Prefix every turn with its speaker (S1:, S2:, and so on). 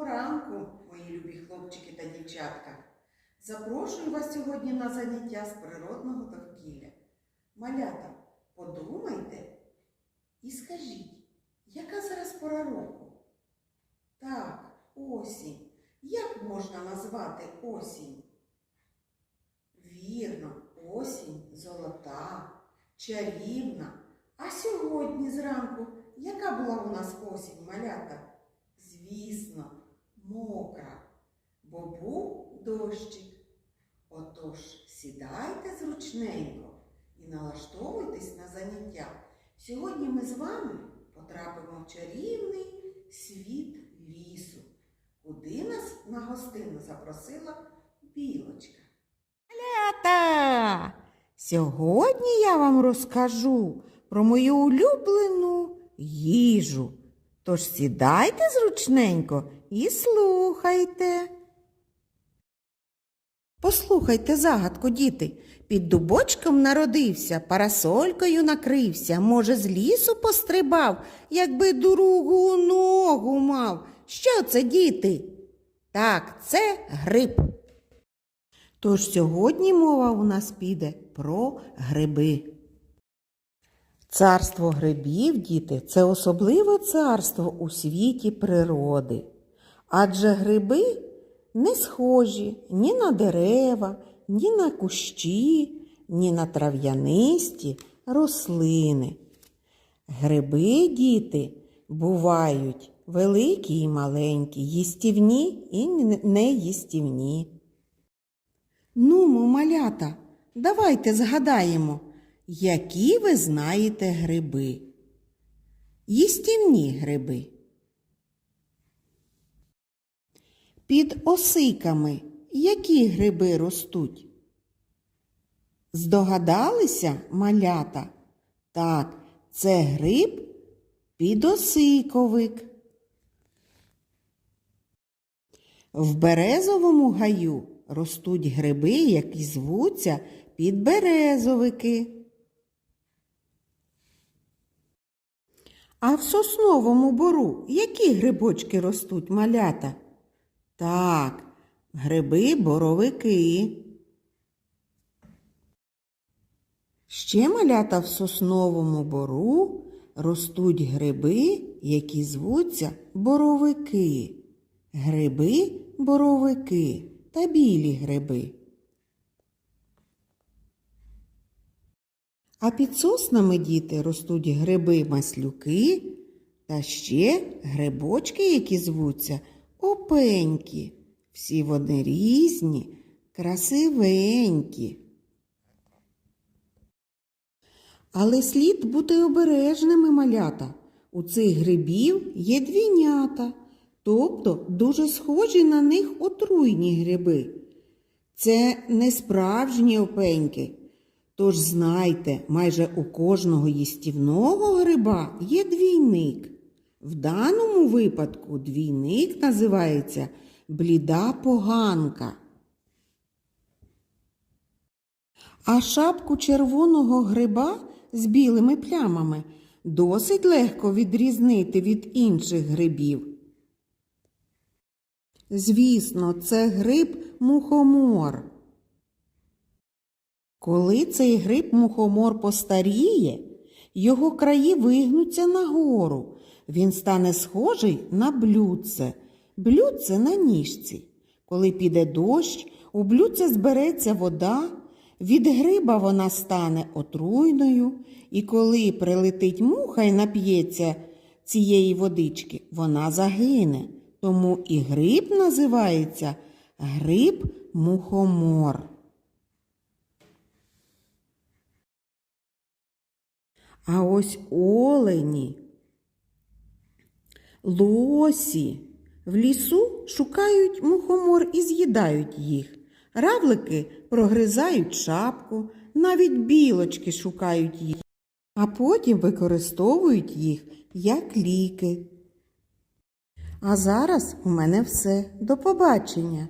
S1: Доброго ранку, мої любі хлопчики та дівчатка. Запрошую вас сьогодні на заняття з природного довкілля. Малята, подумайте і скажіть, яка зараз пора року? Так, осінь. Як можна назвати осінь? Вірно, осінь золота, чарівна. А сьогодні зранку, яка була у нас осінь, малята? Звісно, мокра, бо був дощик. Отож, сідайте зручненько і налаштовуйтесь на заняття. Сьогодні ми з вами потрапимо в чарівний світ лісу, куди нас на гостину запросила білочка.
S2: Та сьогодні я вам розкажу про мою улюблену їжу. Тож сідайте зручненько і слухайте. Послухайте загадку, діти. Під дубочком народився, парасолькою накрився, може, з лісу пострибав, якби другу ногу мав. Що це, діти? Так, це гриб. Тож сьогодні мова у нас піде про гриби. Царство грибів, діти, це особливе царство у світі природи. Адже гриби не схожі ні на дерева, ні на кущі, ні на трав'янисті рослини. Гриби, діти, бувають великі і маленькі, їстівні і неїстівні. Нумо, малята, давайте згадаємо, які ви знаєте гриби. Їстівні гриби. Під осиками які гриби ростуть? Здогадалися, малята? Так, це гриб підосиковик. В березовому гаю ростуть гриби, які звуться підберезовики. А в сосновому бору які грибочки ростуть малята? Так, гриби боровики. Ще малята в сосновому бору ростуть гриби, які звуться боровики. Гриби боровики та білі гриби. А під соснами діти ростуть гриби-маслюки та ще грибочки, які звуться опенькі. Всі вони різні, красивенькі. Але слід бути обережними малята. У цих грибів є двійнята, тобто дуже схожі на них отруйні гриби. Це не справжні опеньки. Тож знайте, майже у кожного їстівного гриба є двійник. В даному випадку двійник називається бліда поганка. А шапку червоного гриба з білими плямами досить легко відрізнити від інших грибів. Звісно, це гриб мухомор. Коли цей гриб мухомор постаріє, його краї вигнуться нагору. Він стане схожий на блюдце, блюдце на ніжці. Коли піде дощ, у блюдце збереться вода, від гриба вона стане отруйною, і коли прилетить муха і нап'ється цієї водички, вона загине. Тому і гриб називається гриб мухомор. А ось олені, лосі в лісу шукають мухомор і з'їдають їх. Равлики прогризають шапку, навіть білочки шукають їх, а потім використовують їх як ліки. А зараз у мене все. До побачення!